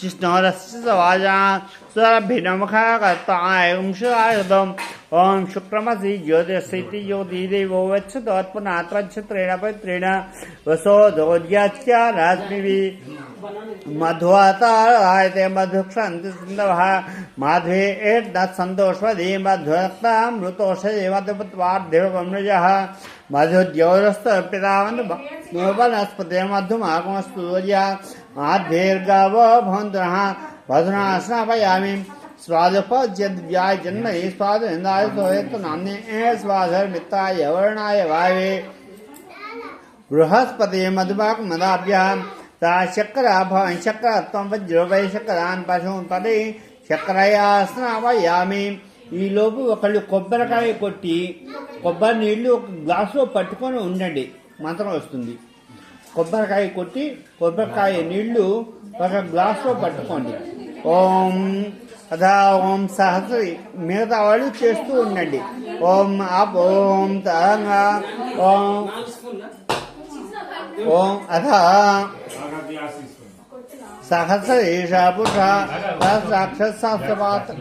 जिष्णो रस्य सवाजाभिनमुखाकर्ताय अंशुरायुधम् ॐ शुक्रमसि ज्योतिरस्ति ज्योतिदेवो वत्सदोत्पुनात्मच्छत्रेण पवित्रेण वसो दोद्याच्य मधुअत माधवे सन्तोष मधुत्ता मृतोष मधुवाज मधुद्योरस्त पितावनस्पत मधुमस्त माध्यव भधुनाशनापयामी स्वादुपज्यद्व्याय जन्मे स्वादनिंदाय नान्य स्वाधर मित्ताय वर्णाय बृहस्पति मधुमाक मदाभ्याम ता शक्र शक्र त्वं वज्रो वै శక్కరాన్ పశువుం తది శక్కరయా స్నావయామి ఈ లోపు ఒకళ్ళు కొబ్బరికాయ కొట్టి కొబ్బరి నీళ్లు ఒక గ్లాసులో పట్టుకొని ఉండండి మంత్రం వస్తుంది కొబ్బరికాయ కొట్టి కొబ్బరికాయ నీళ్లు ఒక గ్లాసులో పట్టుకోండి ఓం అదా ఓం సహస్రి మిగతా వాళ్ళు చేస్తూ ఉండండి ఓం ఆప్ ఓం తరంగా ఓం ఓం అథ సహస్ర ఏషా పురుష రాక్షస శాస్త్రమాత్ర